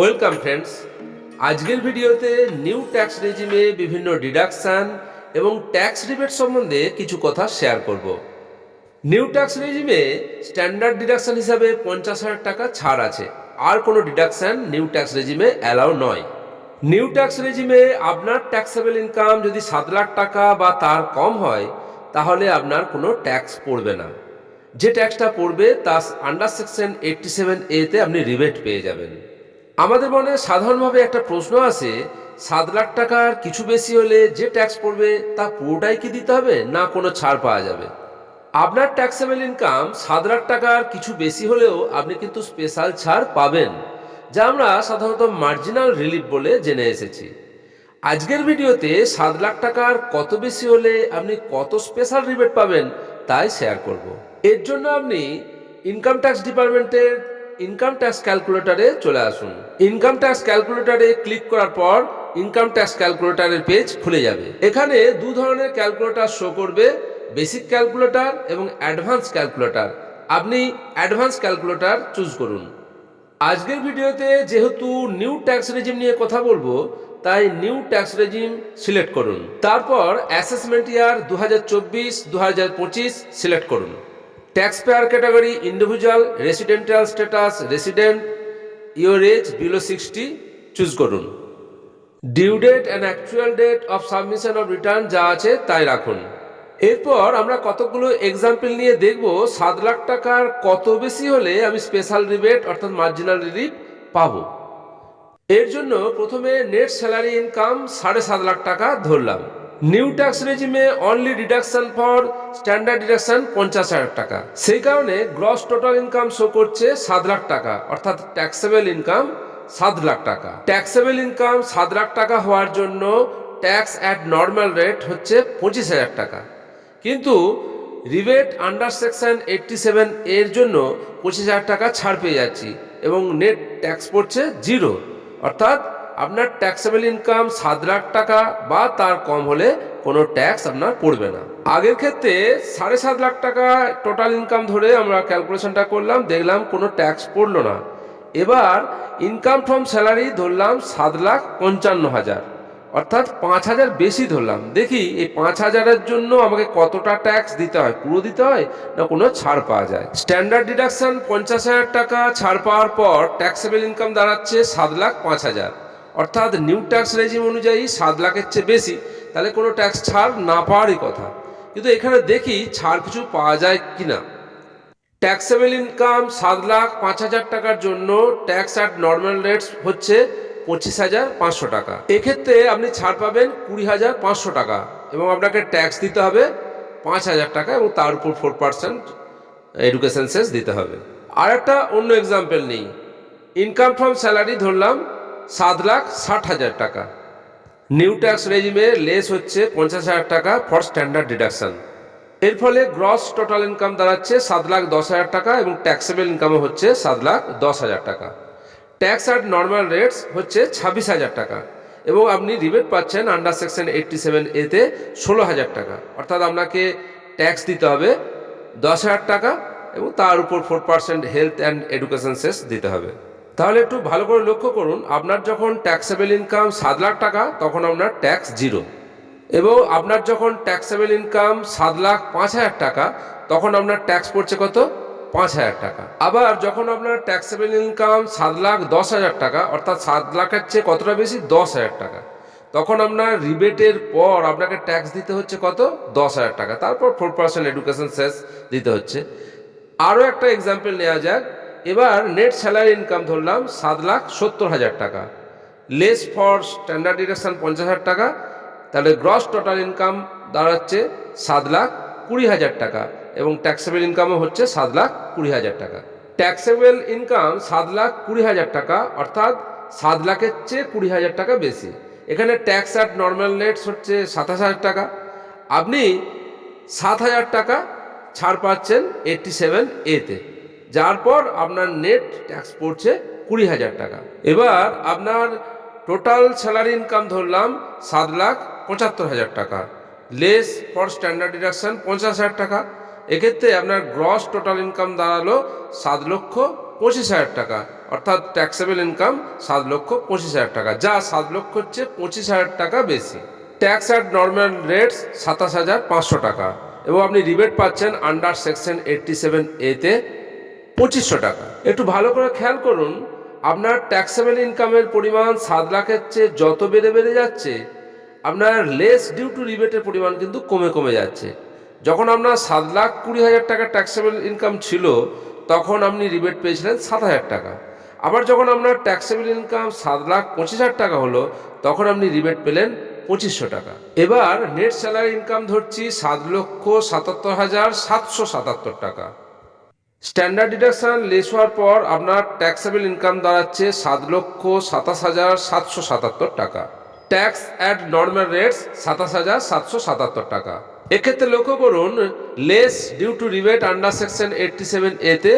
Welcome friends আজকের ভিডিওতে new tax রেজিমে বিভিন্ন ডিডাকশান এবং ট্যাক্স রিবেট সম্বন্ধে কিছু কথা শেয়ার করব। নিউ ট্যাক্স রেজিমে স্ট্যান্ডার্ড ডিডাকশন হিসাবে পঞ্চাশ হাজার টাকা ছাড় আছে। আর কোনো ডিডাকশন নিউ ট্যাক্স রেজিমে অ্যালাউ নয়। নিউ ট্যাক্স রেজিমে আপনার ট্যাক্সেবল ইনকাম যদি সাত লাখ টাকা বা তার কম হয়, তাহলে আপনার কোনো ট্যাক্স পড়বে না। যে ট্যাক্সটা পড়বে তা আন্ডার সেকশন এইটটি সেভেন এতে আপনি রিবেট পেয়ে যাবেন। আমাদের মনে সাধারণভাবে একটা প্রশ্ন আছে, সাত লাখ টাকার কিছু বেশি হলে যে ট্যাক্স পড়বে তা পুরোটাই কি দিতে হবে না কোনো ছাড় পাওয়া যাবে? আপনার ট্যাক্সেবল ইনকাম সাত লাখ টাকার কিছু বেশি হলেও আপনি কিন্তু স্পেশাল ছাড় পাবেন, যা আমরা সাধারণত মার্জিনাল রিলিফ বলে জেনে এসেছি। আজকের ভিডিওতে সাত লাখ টাকার কত বেশি হলে আপনি কত স্পেশাল রিবেট পাবেন তাই শেয়ার করব। এর জন্য আপনি ইনকাম ট্যাক্স ডিপার্টমেন্টের ইনকাম ট্যাক্স ক্যালকুলেটরে চলে আসুন। ইনকাম ট্যাক্স ক্যালকুলেটরে ক্লিক করার পর ইনকাম ট্যাক্স ক্যালকুলেটরের পেজ খুলে যাবে। এখানে দু ধরনের ক্যালকুলেটর শো করবে বেসিক ক্যালকুলেটর এবং অ্যাডভান্স ক্যালকুলেটর আপনি অ্যাডভান্স ক্যালকুলেটর চুজ করুন। আজকের ভিডিওতে যেহেতু নিউ ট্যাক্স রেজিম নিয়ে কথা বলব, তাই নিউ ট্যাক্স রেজিম সিলেক্ট করুন। তারপর অ্যাসেসমেন্ট ইয়ার দু হাজার চব্বিশ সিলেক্ট করুন। Tax payer category individual residential status resident your age below sixty choose করুন। Due date and actual date of submission of return যা আছে তাই রাখুন। এরপর আমরা কতগুলো এক্সাম্পল নিয়ে দেখব, সাত লাখ টাকার কত বেশি হলে আমি স্পেশাল রিবেট অর্থাৎ মার্জিনাল রিলিফ পাব। এর জন্য প্রথমে নেট স্যালারি ইনকাম সাড়ে সাত লাখ টাকা ধরলাম। New tax রেজিমে only deduction for standard deduction পঞ্চাশ হাজার টাকা। সেই কারণে গ্রস টোটাল ইনকাম শো করছে সাত লাখ টাকা, অর্থাৎ ট্যাক্সেবল ইনকাম সাত লাখ টাকা। ট্যাক্সেবল ইনকাম সাত লাখ টাকা হওয়ার জন্য ট্যাক্স অ্যাট নর্মাল রেট হচ্ছে পঁচিশ হাজার টাকা। কিন্তু rebate under section eighty seven এর জন্য পঁচিশ হাজার টাকা ছাড় পেয়ে যাচ্ছি এবং নেট ট্যাক্স পড়ছে জিরো অর্থাৎ আপনার ট্যাক্সেবল ইনকাম সাত লাখ টাকা বা তার কম হলে কোনো ট্যাক্স আপনার পড়বে না। আগের ক্ষেত্রে সাড়ে সাত লাখ টাকা টোটাল ইনকাম ধরে আমরা ক্যালকুলেশনটা করলাম, দেখলাম কোনো ট্যাক্স পড়ল না। এবার ইনকাম ফ্রম স্যালারি ধরলাম সাত লাখ পঞ্চান্ন হাজার, অর্থাৎ পাঁচ হাজার বেশি ধরলাম। দেখি এই পাঁচ হাজারের জন্য আমাকে কতটা ট্যাক্স দিতে হয়, পুরো দিতে হয় না কোনো ছাড় পাওয়া যায়? স্ট্যান্ডার্ড ডিডাকশন পঞ্চাশ হাজার টাকা ছাড় পাওয়ার পর ট্যাক্সেবল ইনকাম দাঁড়াচ্ছে সাত লাখ পাঁচ হাজার। অর্থাৎ নিউ ট্যাক্স রেজিম অনুযায়ী সাত লাখের চেয়ে বেশি, তাহলে কোনো ট্যাক্স ছাড় না পাওয়ারই কথা। কিন্তু এখানে দেখি ছাড় কিছু পাওয়া যায় কিনা। ট্যাক্সেবল ইনকাম সাত লাখ পাঁচ হাজার টাকার জন্য ট্যাক্স অ্যাট নর্মাল রেটস হচ্ছে পঁচিশ হাজার পাঁচশো টাকা। এক্ষেত্রে আপনি ছাড় পাবেন কুড়ি হাজার পাঁচশো টাকা এবং আপনাকে ট্যাক্স দিতে হবে পাঁচ হাজার টাকা এবং তার উপর ফোর পার্সেন্ট এডুকেশন সেস দিতে হবে। আর একটা অন্য এক্সাম্পল নেই। ইনকাম ফ্রম স্যালারি ধরলাম সাত লাখ ষাট হাজার টাকা। নিউ ট্যাক্স রেজিমে লেস হচ্ছে পঞ্চাশ হাজার টাকা ফর স্ট্যান্ডার্ড ডিডাকশন। এর ফলে গ্রস টোটাল ইনকাম দাঁড়াচ্ছে সাত লাখ দশ হাজার টাকা এবং ট্যাক্সেবল ইনকামও হচ্ছে সাত লাখ দশ হাজার টাকা। ট্যাক্স অ্যাট নর্মাল রেটস হচ্ছে ছাব্বিশ হাজার টাকা এবং আপনি রিবেট পাচ্ছেন আন্ডার সেকশন এইটটি সেভেন এতে ষোলো হাজার টাকা। অর্থাৎ আপনাকে ট্যাক্স দিতে হবে দশ হাজার টাকা এবং তার উপর four percent health and education cess দিতে হবে। তাহলে একটু ভালো করে লক্ষ্য করুন, আপনার যখন ট্যাক্সেবল ইনকাম সাত লাখ টাকা, তখন আপনার ট্যাক্স জিরো এবং আপনার যখন ট্যাক্সেবল ইনকাম সাত লাখ পাঁচ হাজার টাকা, তখন আপনার ট্যাক্স পড়ছে কত? পাঁচ হাজার টাকা। আবার যখন আপনার ট্যাক্সেবল ইনকাম সাত লাখ দশ হাজার টাকা, অর্থাৎ সাত লাখের চেয়ে কতটা বেশি? দশ হাজার টাকা। তখন আপনার রিবেটের পর আপনাকে ট্যাক্স দিতে হচ্ছে কত? দশ হাজার টাকা। তারপর ফোর পার্সেন্ট এডুকেশন সেস দিতে হচ্ছে। আরও একটা এক্সাম্পল নেওয়া যাক। এবার নেট স্যালারি ইনকাম ধরলাম সাত লাখ সত্তর হাজার টাকা। লেস ফর স্ট্যান্ডার্ড ডিডাকশন পঞ্চাশ হাজার টাকা, তাহলে গ্রস টোটাল ইনকাম দাঁড়াচ্ছে সাত লাখ কুড়ি হাজার টাকা এবং ট্যাক্সেবল ইনকামও হচ্ছে সাত লাখ কুড়ি হাজার টাকা। ট্যাক্সেবল ইনকাম সাত লাখ কুড়ি হাজার টাকা, অর্থাৎ সাত লাখের চেয়ে কুড়ি হাজার টাকা বেশি। এখানে ট্যাক্স অ্যাট নর্মাল রেটস হচ্ছে সাতাশ হাজার টাকা। আপনি সাত হাজার টাকা ছাড় পাচ্ছেন এইটটি সেভেন এতে যার পর আপনার নেট ট্যাক্স পড়ছে কুড়ি হাজার টাকা। এবার আপনার টোটাল স্যালারি ইনকাম ধরলাম সাত লাখ পঁচাত্তর হাজার টাকা। লেস ফর স্ট্যান্ডার্ড ডিডাকশন পঞ্চাশ হাজার টাকা। এক্ষেত্রে আপনার গ্রস টোটাল ইনকাম দাঁড়াল সাত লক্ষ পঁচিশ হাজার টাকা। অর্থাৎ ট্যাক্সেবল ইনকাম সাত লক্ষ পঁচিশ হাজার টাকা। যা সাত লক্ষ হচ্ছে পঁচিশ হাজার টাকা বেশি। ট্যাক্স অ্যাট নর্মাল রেটস সাতাশ হাজার পাঁচশো টাকা। এবং আপনি রিবেট পাচ্ছেন আন্ডার সেকশন এইটটি সেভেন এতে পঁচিশশো টাকা। একটু ভালো করে খেয়াল করুন, আপনার ট্যাক্সেবল ইনকামের পরিমাণ সাত লাখের চেয়ে যত বেড়ে বেড়ে যাচ্ছে, আপনার লেস ডিউ টু রিবেটের পরিমাণ কিন্তু কমে কমে যাচ্ছে। যখন আপনার সাত লাখ কুড়ি হাজার টাকা ট্যাক্সেবল ইনকাম ছিল, তখন আপনি রিবেট পেয়েছিলেন সাত হাজার টাকা। আবার যখন আপনার ট্যাক্সেবল ইনকাম সাত লাখ পঁচিশ হাজার টাকা হলো, তখন আপনি রিবেট পেলেন পঁচিশশো টাকা। এবার নেট স্যালারি ইনকাম ধরছি সাত লক্ষ সাতাত্তর হাজার সাতশো সাতাত্তর টাকা। স্ট্যান্ডার্ড ডিডাকশন লেস হওয়ার পর আপনার ট্যাক্সেবল ইনকাম দাঁড়াচ্ছে সাত লক্ষ সাতাশ হাজার সাতশো সাতাত্তর টাকা। ট্যাক্স অ্যাট নর্মাল রেটস সাতাশ হাজার সাতশো সাতাত্তর টাকা। এক্ষেত্রে লক্ষ্য করুন less due to rebate under section eighty seven এতে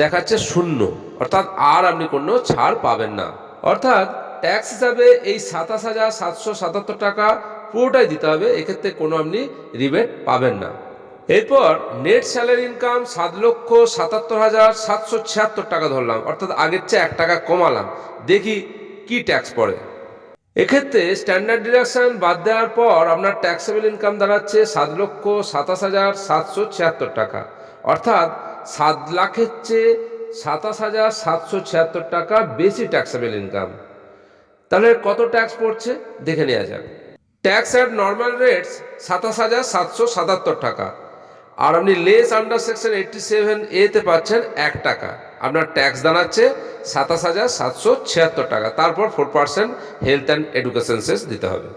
দেখাচ্ছে শূন্য, অর্থাৎ আর আপনি কোনো ছাড় পাবেন না। অর্থাৎ ট্যাক্স হিসাবে এই সাতাশ হাজার সাতশো সাতাত্তর টাকা পুরোটাই দিতে হবে, এক্ষেত্রে কোনো আপনি রিবেট পাবেন না। এরপর নেট স্যালারি ইনকাম সাত লক্ষ সাতাত্তর হাজার সাতশো ছিয়াত্তর টাকা ধরলাম। অর্থাৎ আগের চেয়ে এক টাকা কমালাম। দেখি কি ট্যাক্স পড়ে। এক্ষেত্রে স্ট্যান্ডার্ড ডিডাকশন বাদ দেওয়ার পর আপনার ট্যাক্সেবল ইনকাম দাঁড়াচ্ছে সাত লক্ষ সাতাশ হাজার সাতশো ছিয়াত্তর টাকা। অর্থাৎ সাত লাখের চেয়ে সাতাশ হাজার সাতশো ছিয়াত্তর টাকা বেশি ট্যাক্সেবল ইনকাম তাহলে কত ট্যাক্স পড়ছে? দেখে নেওয়া যাক। ট্যাক্স অ্যাট নর্মাল রেটস সাতাশ হাজার সাতশো সাতাত্তর টাকা। আর আপনি less under section eighty seven এতে পাচ্ছেন এক টাকা। আপনার ট্যাক্স দাঁড়াচ্ছে সাতাশ হাজার সাতশো ছিয়াত্তর টাকা। তারপর four percent health and education cess দিতে হবে।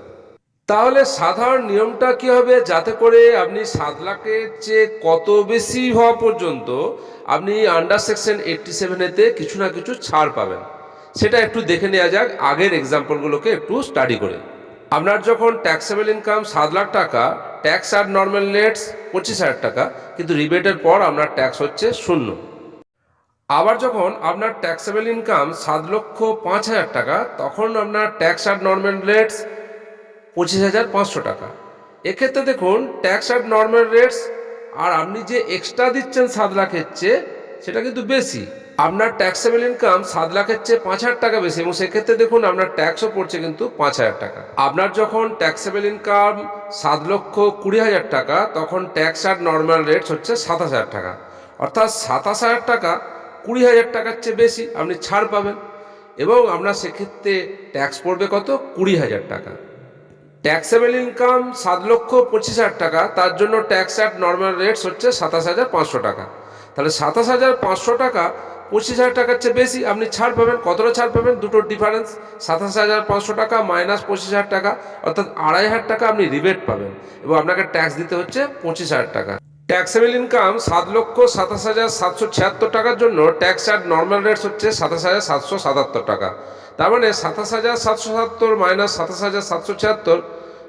তাহলে সাধারণ নিয়মটা কি হবে? যাতে করে আপনি সাত লাখের চেয়ে কত বেশি হওয়া পর্যন্ত আপনি আন্ডার সেকশন এইটটি সেভেনেতে কিছু না কিছু ছাড় পাবেন। সেটা একটু দেখে নেওয়া যাক, আগের এক্সাম্পলগুলোকে একটু স্টাডি করে। আপনার যখন ট্যাক্সেবল ইনকাম সাত লাখ টাকা ট্যাক্স আর নর্মাল রেটস পঁচিশ হাজার টাকা, কিন্তু রিবেটের পর আপনার ট্যাক্স হচ্ছে শূন্য। আবার যখন আপনার ট্যাক্সেবল ইনকাম সাত লক্ষ পাঁচ হাজার টাকা, তখন আপনার ট্যাক্স আর নর্মাল রেটস পঁচিশ হাজার পাঁচশো টাকা। এক্ষেত্রে দেখুন ট্যাক্স আর নর্মাল রেটস আর আপনি যে এক্সট্রা দিচ্ছেন সাত লাখের চেয়ে সেটা কিন্তু বেশি। আপনার ট্যাক্সেবল ইনকাম সাত লাখের চেয়ে পাঁচ হাজার টাকা বেশি এবং সেক্ষেত্রে দেখুন আপনার ট্যাক্সও পড়ছে কিন্তু পাঁচ হাজার টাকা। আপনার যখন ট্যাক্সেবল ইনকাম সাত লক্ষ কুড়ি হাজার টাকা, তখন ট্যাক্স আর নর্মাল রেটস হচ্ছে সাতাশ হাজার টাকা। অর্থাৎ সাতাশ হাজার টাকা কুড়ি হাজার টাকার চেয়ে বেশি আপনি ছাড় পাবেন এবং আপনার সেক্ষেত্রে ট্যাক্স পড়বে কত? কুড়ি হাজার টাকা। ট্যাক্সেবল ইনকাম সাত লক্ষ পঁচিশ হাজার টাকা, তার জন্য ট্যাক্স অ্যাট নর্মাল রেটস হচ্ছে সাতাশ হাজার পাঁচশো টাকা। তাহলে সাতাশ হাজার পাঁচশো টাকা, পঁচিশ হাজার টাকার চেয়ে বেশি, আপনি ছাড় পাবেন। কতটা ছাড় পাবেন? দুটোর ডিফারেন্স সাতাশ হাজার পাঁচশো টাকা মাইনাস পঁচিশ হাজার টাকা, অর্থাৎ আড়াই হাজার টাকা আপনি রিবেট পাবেন। এবং আপনাকে ট্যাক্স দিতে হচ্ছে পঁচিশ হাজার টাকা। ট্যাক্সেবল ইনকাম সাত লক্ষ সাতাশ হাজার সাতশো ছিয়াত্তর টাকার জন্য ট্যাক্স অ্যাট নর্মাল রেটস হচ্ছে সাতাশ হাজার সাতশো সাতাত্তর টাকা। তার মানে সাতাশ হাজার সাতশো সাতাত্তর মাইনাস সাতাশ হাজার সাতশো ছিয়াত্তর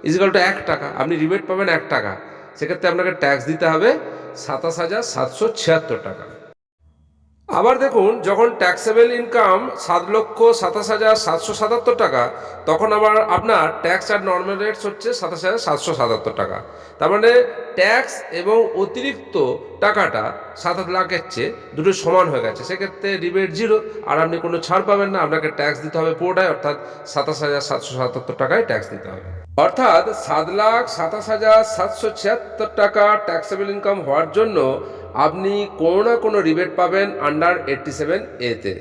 ইজিক্যাল টু এক টাকা। আপনি রিবেট পাবেন এক টাকা। সেক্ষেত্রে আপনাকে ট্যাক্স দিতে হবে সাতাশ হাজার সাতশো ছিয়াত্তর টাকা। আবার দেখুন, যখন ট্যাক্সেবল ইনকাম সাত লক্ষ সাতাশ হাজার সাতশো সাতাত্তর টাকা, তখন আবার আপনার ট্যাক্স আর নর্মাল রেটস হচ্ছে সাতাশ হাজার সাতশো সাতাত্তর টাকা। তার মানে ট্যাক্স এবং অতিরিক্ত টাকাটা সাত আট লাখের চেয়ে দুটো সমান হয়ে গেছে। সেক্ষেত্রে রিবেট জিরো, আর আপনি কোনো ছাড় পাবেন না, আপনাকে ট্যাক্স দিতে হবে পুরোটাই, অর্থাৎ সাতাশ হাজার সাতশো সাতাত্তর টাকায় ট্যাক্স দিতে হবে। অর্থাৎ সাত লাখ সাতাশ হাজার সাতশো ছিয়াত্তর টাকা ট্যাক্সেবল ইনকাম হওয়ার জন্য আপনি কোনো না কোনো রিবেট পাবেন আন্ডার এইটটি সেভেন এতে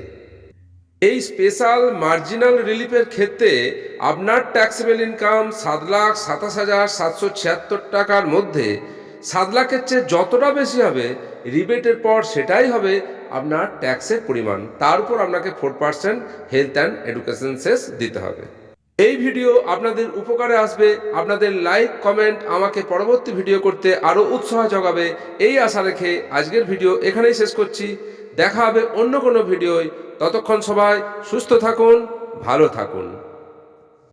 এই স্পেশাল মার্জিনাল রিলিফের ক্ষেত্রে আপনার ট্যাক্সেবল ইনকাম সাত লাখ সাতাশ হাজার সাতশো ছিয়াত্তর টাকার মধ্যে সাত লাখের চেয়ে যতটা বেশি হবে, রিবেটের পর সেটাই হবে আপনার ট্যাক্সের পরিমাণ। তার উপর আপনাকে four percent health and education cess দিতে হবে। এই ভিডিও আপনাদের উপকারে আসবে। আপনাদের লাইক, কমেন্ট আমাকে পরবর্তী ভিডিও করতে আরও উৎসাহ জগাবে এই আশা রেখে আজকের ভিডিও এখানেই শেষ করছি। দেখা হবে অন্য কোনো ভিডিওয়। ততক্ষণ সবাই সুস্থ থাকুন, ভালো থাকুন।